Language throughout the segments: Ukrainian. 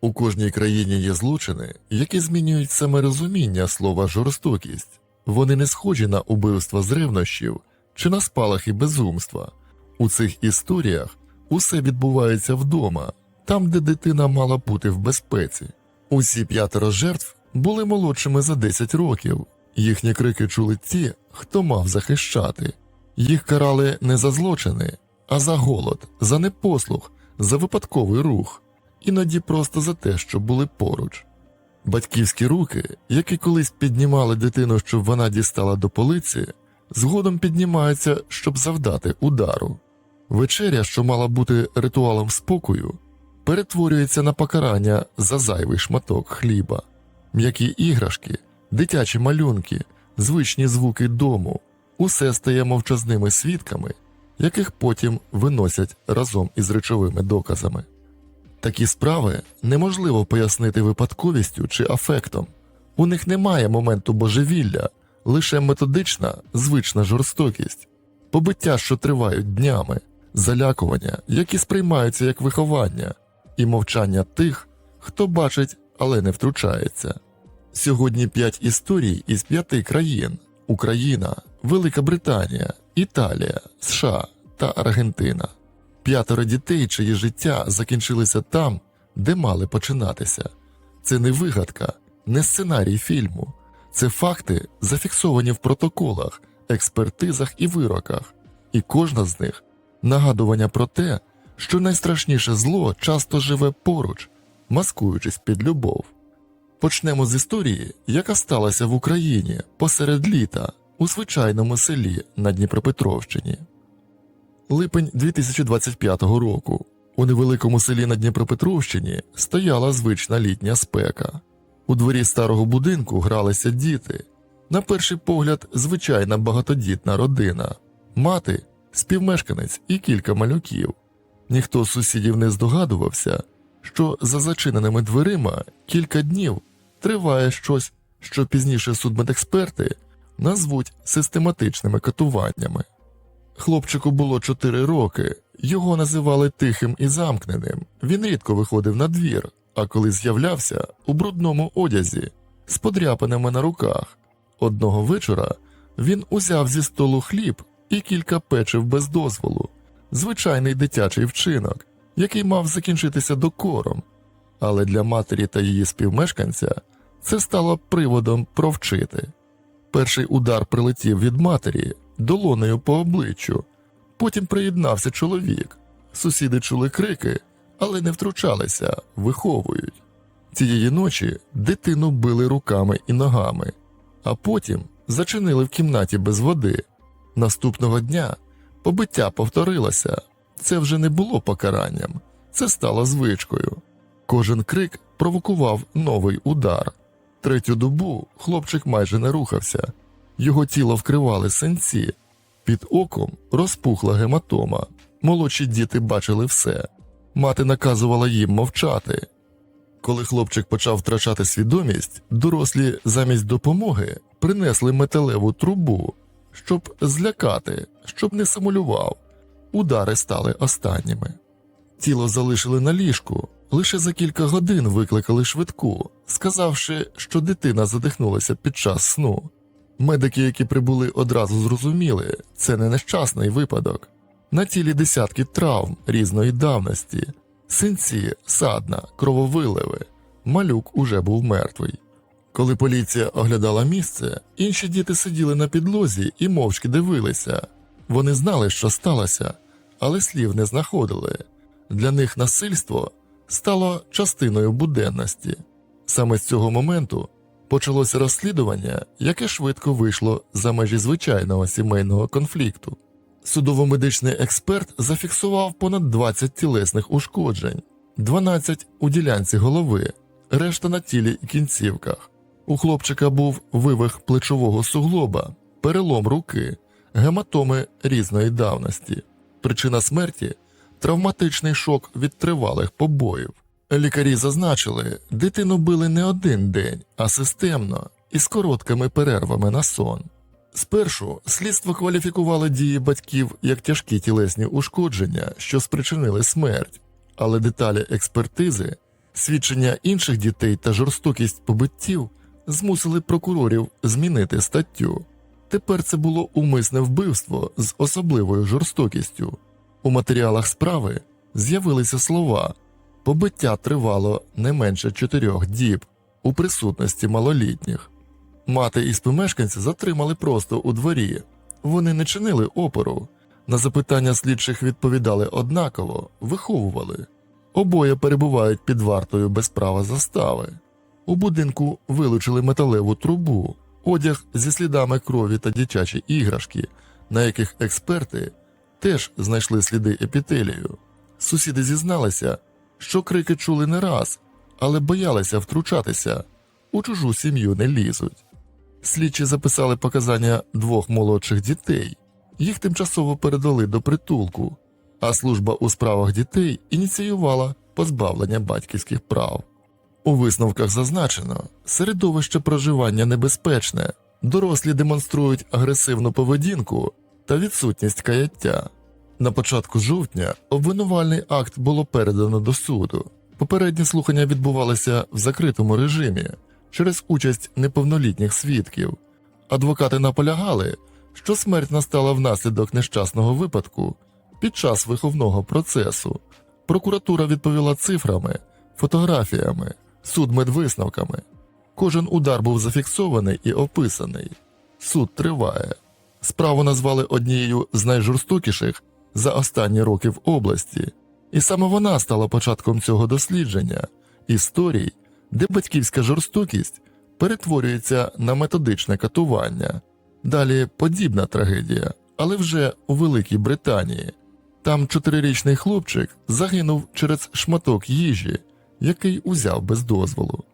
У кожній країні є злочини, які змінюють саме розуміння слова жорстокість. Вони не схожі на убивства з ревнощів чи на спалахи безумства. У цих історіях усе відбувається вдома, там, де дитина мала бути в безпеці. Усі п'ятеро жертв були молодшими за 10 років. Їхні крики чули ті, хто мав захищати. Їх карали не за злочини, а за голод, за непослух, за випадковий рух, іноді просто за те, що були поруч. Батьківські руки, які колись піднімали дитину, щоб вона дістала до полиці, згодом піднімаються, щоб завдати удару. Вечеря, що мала бути ритуалом спокою, перетворюється на покарання за зайвий шматок хліба, м'які іграшки, дитячі малюнки, звичні звуки дому усе стає мовчазними свідками, яких потім виносять разом із речовими доказами. Такі справи неможливо пояснити випадковістю чи афектом. У них немає моменту божевілля, лише методична, звична жорстокість, побиття, що тривають днями, залякування, які сприймаються як виховання, і мовчання тих, хто бачить, але не втручається. Сьогодні п'ять історій із п'яти країн: Україна, Велика Британія, Італія, США та Аргентина. П'ятеро дітей, чиї життя закінчилися там, де мали починатися. Це не вигадка, не сценарій фільму, це факти, зафіксовані в протоколах, експертизах і вироках, і кожна з них нагадування про те, що найстрашніше зло часто живе поруч, маскуючись під любов. Почнемо з історії, яка сталася в Україні посеред літа у звичайному селі на Дніпропетровщині. Липень 2025 року у невеликому селі на Дніпропетровщині стояла звична літня спека. У дворі старого будинку гралися діти. На перший погляд, звичайна багатодітна родина, мати, співмешканець і кілька малюків. Ніхто з сусідів не здогадувався, що за зачиненими дверима кілька днів триває щось, що пізніше судмедексперти назвуть систематичними катуваннями. Хлопчику було 4 роки, його називали тихим і замкненим. Він рідко виходив на двір, а коли з'являвся у брудному одязі з подряпинами на руках. Одного вечора він узяв зі столу хліб і кілька печив без дозволу, звичайний дитячий вчинок, який мав закінчитися докором. Але для матері та її співмешканця це стало приводом провчити. Перший удар прилетів від матері долонею по обличчю. Потім приєднався чоловік. Сусіди чули крики, але не втручалися, виховують. Цієї ночі дитину били руками і ногами, а потім зачинили в кімнаті без води. Наступного дня побиття повторилося. Це вже не було покаранням, це стало звичкою. Кожен крик провокував новий удар. Третю добу хлопчик майже не рухався, його тіло вкривали синці, під оком розпухла гематома. Молодші діти бачили все. Мати наказувала їм мовчати. Коли хлопчик почав втрачати свідомість, дорослі замість допомоги принесли металеву трубу, щоб злякати, щоб не симулював. Удари стали останніми. Тіло залишили на ліжку, лише за кілька годин викликали швидку, сказавши, що дитина задихнулася під час сну. Медики, які прибули одразу зрозуміли, це не нещасний випадок. На тілі десятки травм різної давності, синці, садна, крововиливи. Малюк уже був мертвий. Коли поліція оглядала місце, інші діти сиділи на підлозі і мовчки дивилися. Вони знали, що сталося, але слів не знаходили. Для них насильство стало частиною буденності. Саме з цього моменту почалося розслідування, яке швидко вийшло за межі звичайного сімейного конфлікту. Судово-медичний експерт зафіксував понад 20 тілесних ушкоджень, 12 у ділянці голови, решта на тілі і кінцівках. У хлопчика був вивих плечового суглоба, перелом руки, гематоми різної давності. Причина смерті травматичний шок від тривалих побоїв. Лікарі зазначили, дитину били не один день, а системно і з короткими перервами на сон. Спершу слідство кваліфікувало дії батьків як тяжкі тілесні ушкодження, що спричинили смерть, але деталі експертизи Свідчення інших дітей та жорстокість побиттів змусили прокурорів змінити статтю. Тепер це було умисне вбивство з особливою жорстокістю. У матеріалах справи з'явилися слова побиття тривало не менше чотирьох діб у присутності малолітніх. Мати і співмешканці затримали просто у дворі. Вони не чинили опору. На запитання слідчих відповідали однаково, виховували. Обоє перебувають під вартою без права застави. У будинку вилучили металеву трубу, одяг зі слідами крові та дитячі іграшки, на яких експерти теж знайшли сліди епітелію. Сусіди зізналися, що крики чули не раз, але боялися втручатися, у чужу сім'ю не лізуть. Слідчі записали показання двох молодших дітей, їх тимчасово передали до притулку, а служба у справах дітей ініціювала позбавлення батьківських прав. У висновках зазначено, середовище проживання небезпечне, дорослі демонструють агресивну поведінку та відсутність каяття. На початку жовтня обвинувальний акт було передано до суду. Попередні слухання відбувалися в закритому режимі через участь неповнолітніх свідків. Адвокати наполягали, що смерть настала внаслідок нещасного випадку під час виховного процесу. Прокуратура відповіла цифрами, фотографіями, судмедвисновками. Кожен удар був зафіксований і описаний. Суд триває. Справу назвали однією з найжорстокіших за останні роки в області, і саме вона стала початком цього дослідження історій, де батьківська жорстокість перетворюється на методичне катування. Далі подібна трагедія, але вже у Великій Британії. Там чотирирічний хлопчик загинув через шматок їжі, який узяв без дозволу.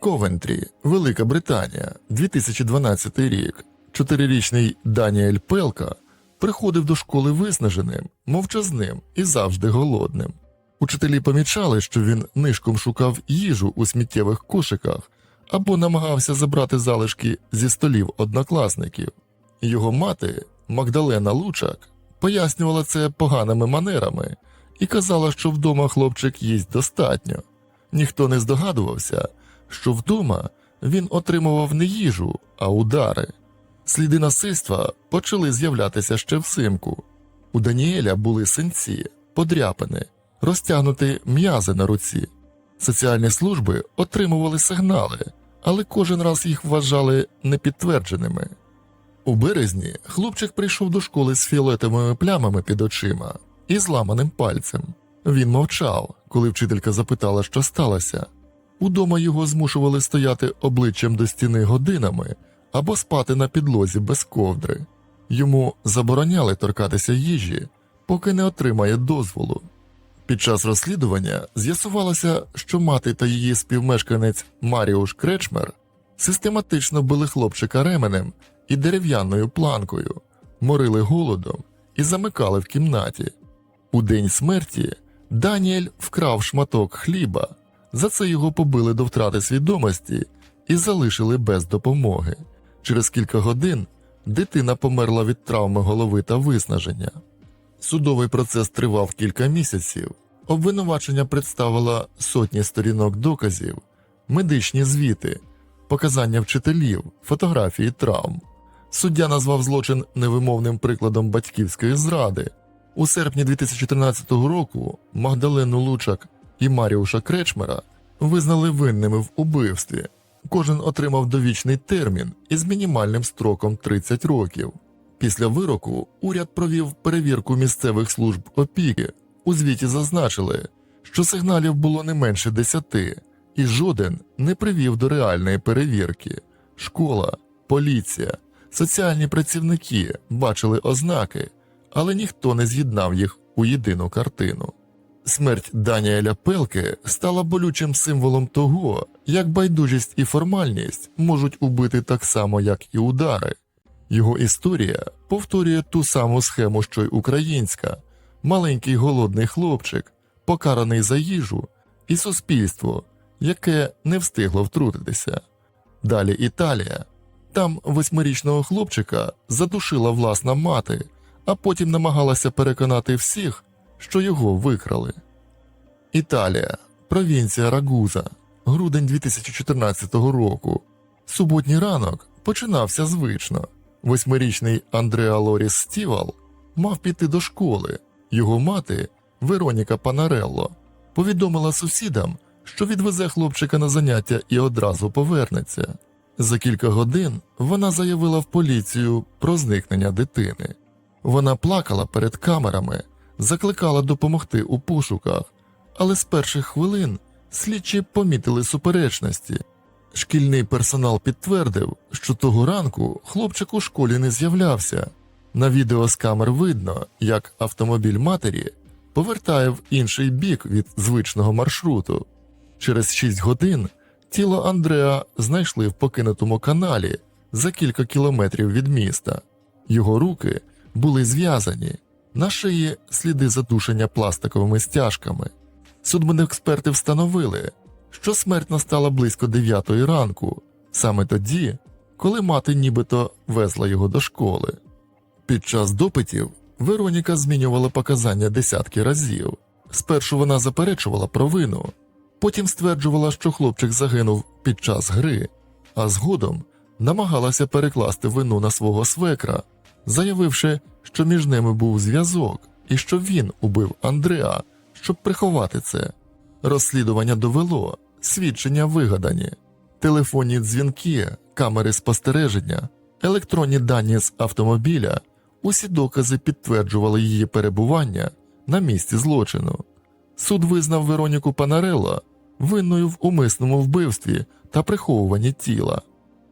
Ковентрі, Велика Британія, 2012 рік. Чотирирічний Даніель Пелка приходив до школи виснаженим, мовчазним і завжди голодним. Учителі помічали, що він нишком шукав їжу у сміттєвих кошиках або намагався забрати залишки зі столів однокласників. Його мати, Магдалена Лучак, пояснювала це поганими манерами і казала, що вдома хлопчик їсть достатньо. Ніхто не здогадувався, що вдома він отримував не їжу, а удари. Сліди насильства почали з'являтися ще взимку. У Даніеля були синці, подряпини, розтягнуті м'язи на руці. Соціальні служби отримували сигнали, але кожен раз їх вважали непідтвердженими. У березні хлопчик прийшов до школи з фіолетовими плямами під очима і зламаним пальцем. Він мовчав, коли вчителька запитала, що сталося. Удома його змушували стояти обличчям до стіни годинами або спати на підлозі без ковдри. Йому забороняли торкатися їжі, поки не отримає дозволу. Під час розслідування з'ясувалося, що мати та її співмешканець Маріуш Кречмер систематично били хлопчика ременем і дерев'яною планкою, морили голодом і замикали в кімнаті. У день смерті Даніель вкрав шматок хліба, за це його побили до втрати свідомості і залишили без допомоги. Через кілька годин дитина померла від травми голови та виснаження. Судовий процес тривав кілька місяців. Обвинувачення представило сотні сторінок доказів, медичні звіти, показання вчителів, фотографії травм. Суддя назвав злочин невимовним прикладом батьківської зради. У серпні 2013 року Магдалену Лучак і Маріуша Кречмера визнали винними в убивстві. Кожен отримав довічний термін із мінімальним строком 30 років. Після вироку уряд провів перевірку місцевих служб опіки. У звіті зазначили, що сигналів було не менше десяти, і жоден не привів до реальної перевірки. Школа, поліція, соціальні працівники бачили ознаки, але ніхто не з'єднав їх у єдину картину. Смерть Даніеля Пелки стала болючим символом того, як байдужість і формальність можуть убити так само, як і удари. Його історія повторює ту саму схему, що й українська: маленький голодний хлопчик, покараний за їжу, і суспільство, яке не встигло втрутитися. Далі Італія. Там восьмирічного хлопчика задушила власна мати, а потім намагалася переконати всіх, що його викрали. Італія провінція Рагуза, грудень 2014 року. Суботній ранок починався звично. Восьмирічний Андреа Лоріс Стівал мав піти до школи. Його мати, Вероніка Панарелло, повідомила сусідам, що відвезе хлопчика на заняття і одразу повернеться. За кілька годин вона заявила в поліцію про зникнення дитини. Вона плакала перед камерами, закликала допомогти у пошуках, але з перших хвилин слідчі помітили суперечності. Шкільний персонал підтвердив, що того ранку хлопчик у школі не з'являвся. На відео з камер видно, як автомобіль матері повертає в інший бік від звичного маршруту. Через 6 годин тіло Андреа знайшли в покинутому каналі за кілька кілометрів від міста. Його руки були зв'язані, на шиї сліди задушення пластиковими стяжками. Судмедексперти встановили, що смерть настала близько 9 ранку, саме тоді, коли мати нібито везла його до школи. Під час допитів Вероніка змінювала показання десятки разів. Спершу вона заперечувала провину, потім стверджувала, що хлопчик загинув під час гри, а згодом намагалася перекласти вину на свого свекра, заявивши, що між ними був зв'язок і що він убив Андреа, щоб приховати це. Розслідування довело, свідчення вигадані, телефонні дзвінки, камери спостереження, електронні дані з автомобіля. Усі докази підтверджували її перебування на місці злочину. Суд визнав Вероніку Панарелло винною в умисному вбивстві та приховуванні тіла.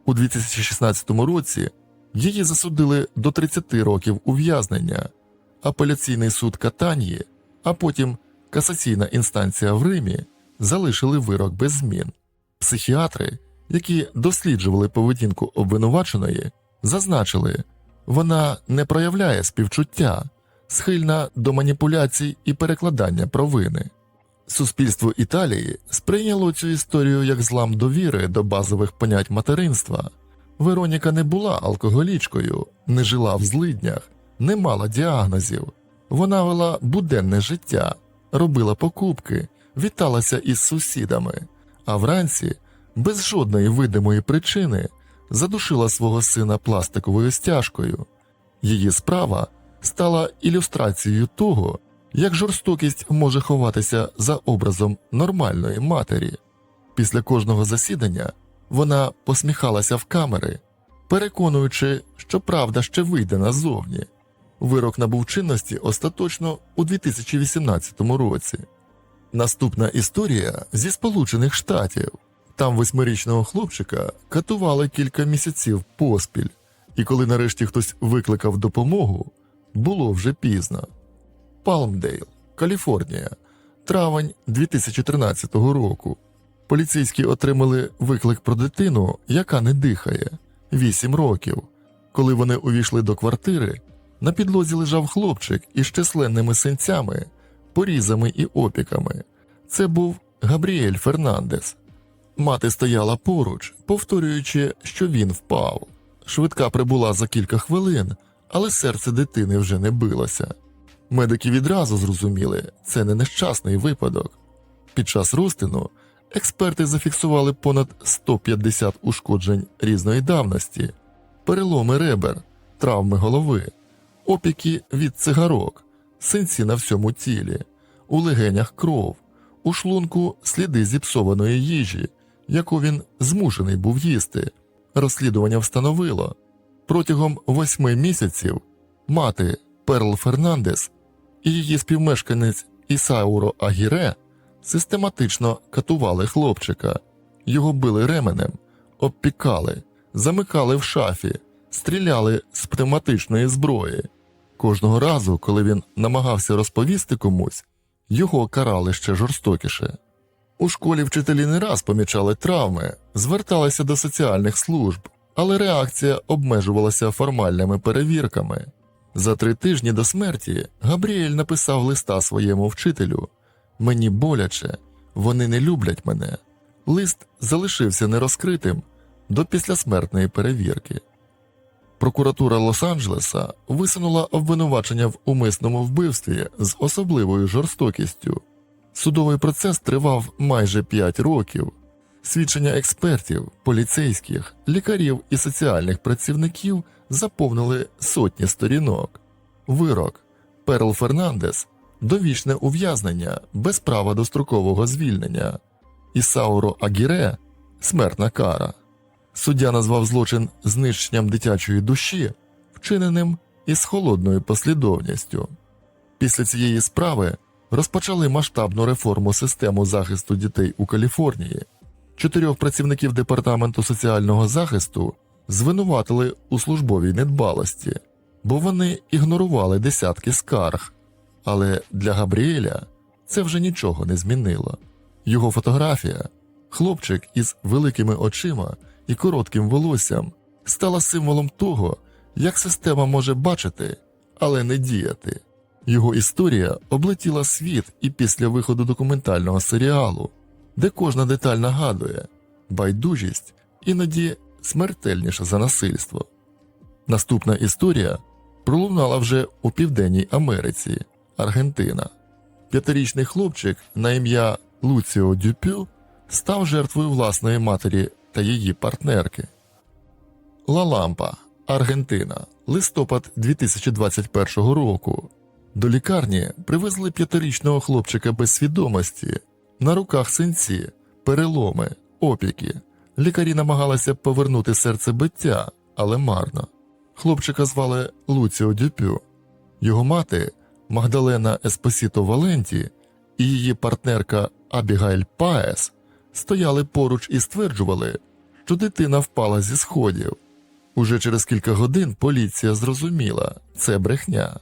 У 2016 році її засудили до 30 років ув'язнення. Апеляційний суд Катанії, а потім касаційна інстанція в Римі залишили вирок без змін. Психіатри, які досліджували поведінку обвинуваченої, зазначили, вона не проявляє співчуття, схильна до маніпуляцій і перекладання провини. Суспільство Італії сприйняло цю історію як злам довіри до базових понять материнства. Вероніка не була алкоголічкою, не жила в злиднях, не мала діагнозів. Вона вела буденне життя, робила покупки, віталася із сусідами, а вранці, без жодної видимої причини, задушила свого сина пластиковою стяжкою. Її справа стала ілюстрацією того, як жорстокість може ховатися за образом нормальної матері. Після кожного засідання вона посміхалася в камери, переконуючи, що правда ще вийде назовні. Вирок набув чинності остаточно у 2018 році. Наступна історія зі Сполучених Штатів. Там восьмирічного хлопчика катували кілька місяців поспіль, і коли нарешті хтось викликав допомогу, було вже пізно. Палмдейл, Каліфорнія, травень 2013 року. Поліцейські отримали виклик про дитину, яка не дихає 8 років. Коли вони увійшли до квартири, на підлозі лежав хлопчик із численними синцями, порізами і опіками. Це був Габріель Фернандес. Мати стояла поруч, повторюючи, що він впав. Швидка прибула за кілька хвилин, але серце дитини вже не билося. Медики відразу зрозуміли, це не нещасний випадок. Під час розтину експерти зафіксували понад 150 ушкоджень різної давності, переломи ребер, травми голови, опіки від цигарок, синці на всьому тілі, у легенях кров, у шлунку сліди зіпсованої їжі, яку він змушений був їсти. Розслідування встановило протягом восьми місяців мати Перл Фернандес і її співмешканець Ісауро Агіре систематично катували хлопчика, його били ременем, обпікали, замикали в шафі, стріляли з пневматичної зброї. Кожного разу, коли він намагався розповісти комусь, його карали ще жорстокіше. У школі вчителі не раз помічали травми, зверталися до соціальних служб, але реакція обмежувалася формальними перевірками. За три тижні до смерті Габріель написав листа своєму вчителю Мені боляче, вони не люблять мене. Лист залишився нерозкритим до післясмертної перевірки. Прокуратура Лос-Анджелеса висунула обвинувачення в умисному вбивстві з особливою жорстокістю. Судовий процес тривав майже 5 років. Свідчення експертів, поліцейських, лікарів і соціальних працівників заповнили сотні сторінок. Вирок Перл Фернандес довічне ув'язнення без права дострокового звільнення. Ісауро Агіре смертна кара. Суддя назвав злочин знищенням дитячої душі, вчиненим із холодною послідовністю. Після цієї справи розпочали масштабну реформу систему захисту дітей у Каліфорнії. Чотирьох працівників департаменту соціального захисту звинуватили у службовій недбалості, бо вони ігнорували десятки скарг. Але для Габріеля це вже нічого не змінило. Його фотографія, хлопчик із великими очима і коротким волоссям, стала символом того, як система може бачити, але не діяти. Його історія облетіла світ і після виходу документального серіалу, де кожна деталь нагадує байдужість іноді смертельніша за насильство. Наступна історія пролунала вже у Південній Америці, Аргентина. П'ятирічний хлопчик на ім'я Луціо Дюпю став жертвою власної матері та її партнерки. Ла Лампа, Аргентина, листопад 2021 року. До лікарні привезли п'ятирічного хлопчика без свідомості, на руках синці, переломи, опіки. Лікарі намагалися повернути серцебиття, але марно. Хлопчика звали Луціо Дюпю. Його мати Магдалена Еспосіто Валенті і її партнерка Абігайль Паес стояли поруч і стверджували, що дитина впала зі сходів. Уже через кілька годин поліція зрозуміла це брехня.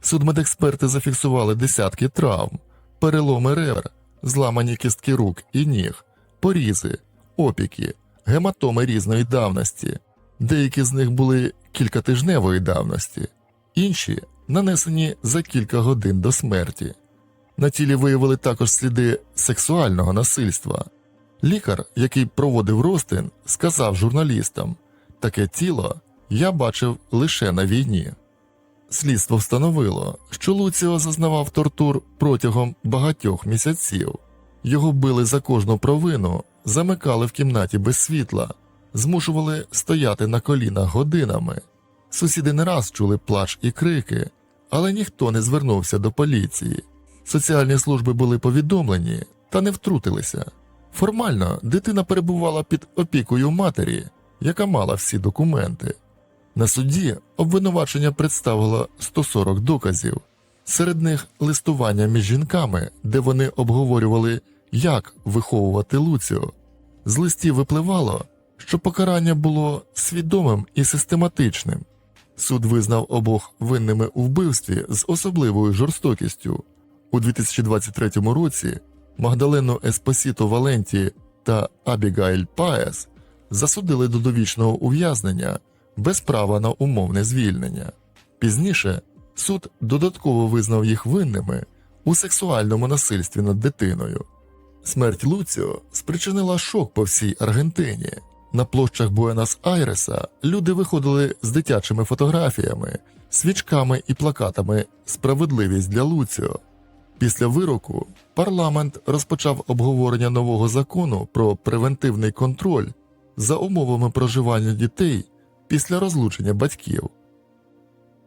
Судмедексперти зафіксували десятки травм, переломи ребер, зламані кістки рук і ніг, порізи, опіки, гематоми різної давності. Деякі з них були кількатижневої давності, інші нанесені за кілька годин до смерті. На тілі виявили також сліди сексуального насильства. Лікар, який проводив розтин, сказав журналістам таке тіло я бачив лише на війні. Слідство встановило, що Луціо зазнавав тортур протягом багатьох місяців. Його били за кожну провину, замикали в кімнаті без світла, змушували стояти на колінах годинами. Сусіди не раз чули плач і крики, але ніхто не звернувся до поліції. Соціальні служби були повідомлені та не втрутилися. Формально дитина перебувала під опікою матері, яка мала всі документи. На суді обвинувачення представило 140 доказів, серед них листування між жінками, де вони обговорювали, як виховувати Луціо. З листів випливало, що покарання було свідомим і систематичним. Суд визнав обох винними у вбивстві з особливою жорстокістю. У 2023 році Магдалену Еспосіто Валенті та Абігайль Паес засудили до довічного ув'язнення без права на умовне звільнення. Пізніше суд додатково визнав їх винними у сексуальному насильстві над дитиною. Смерть Луціо спричинила шок по всій Аргентині. На площах Буенос-Айреса люди виходили з дитячими фотографіями, свічками і плакатами Справедливість для Луціо. Після вироку парламент розпочав обговорення нового закону про превентивний контроль за умовами проживання дітей після розлучення батьків.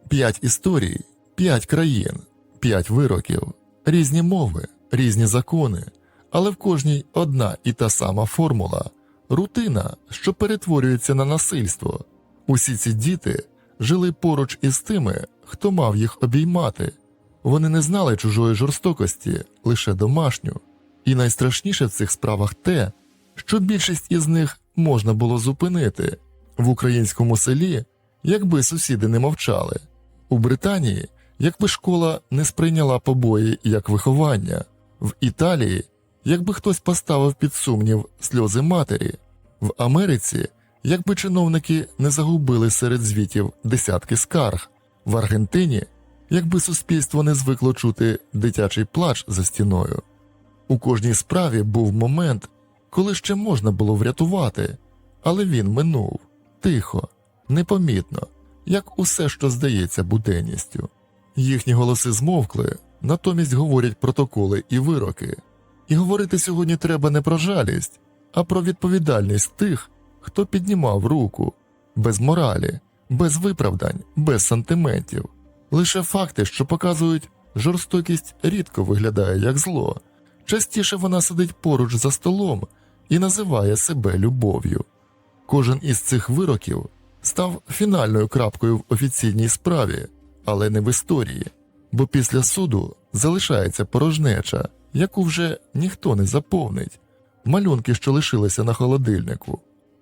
П'ять історій, п'ять країн, п'ять вироків, різні мови, різні закони, але в кожній одна і та сама формула рутина, що перетворюється на насильство. Усі ці діти жили поруч із тими, хто мав їх обіймати. Вони не знали чужої жорстокості, лише домашню. І найстрашніше в цих справах те, що більшість із них можна було зупинити в українському селі, якби сусіди не мовчали, у Британії, якби школа не сприйняла побої як виховання, в Італії, якби хтось поставив під сумнів сльози матері, в Америці, якби чиновники не загубили серед звітів десятки скарг, в Аргентині, якби суспільство не звикло чути дитячий плач за стіною. У кожній справі був момент, коли ще можна було врятувати, але він минув тихо, непомітно, як усе, що здається буденністю. Їхні голоси змовкли, натомість говорять протоколи і вироки. І говорити сьогодні треба не про жалість, а про відповідальність тих, хто піднімав руку, без моралі, без виправдань, без сантиментів. Лише факти, що показують, жорстокість рідко виглядає як зло. Частіше вона сидить поруч за столом і називає себе любов'ю. Кожен із цих вироків став фінальною крапкою в офіційній справі, але не в історії, бо після суду залишається порожнеча, яку вже ніхто не заповнить, малюнки, що лишилися на холодильнику,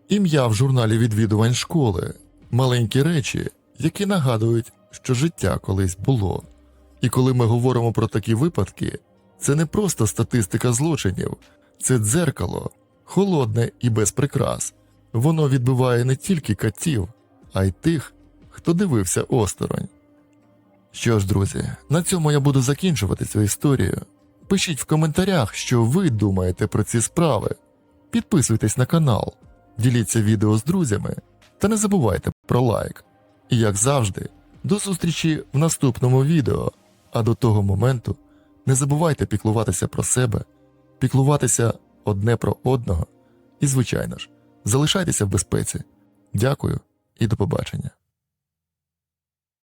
ім'я в журналі відвідувань школи, маленькі речі, які нагадують, що життя колись було. І коли ми говоримо про такі випадки, це не просто статистика злочинів, це дзеркало, холодне і без прикрас. Воно відбиває не тільки катів, а й тих, хто дивився осторонь. Що ж, друзі, на цьому я буду закінчувати цю історію. Пишіть в коментарях, що ви думаєте про ці справи. Підписуйтесь на канал, діліться відео з друзями та не забувайте про лайк. І як завжди, до зустрічі в наступному відео. А до того моменту не забувайте піклуватися про себе, піклуватися одне про одного і, звичайно ж, залишайтеся в безпеці. Дякую і до побачення.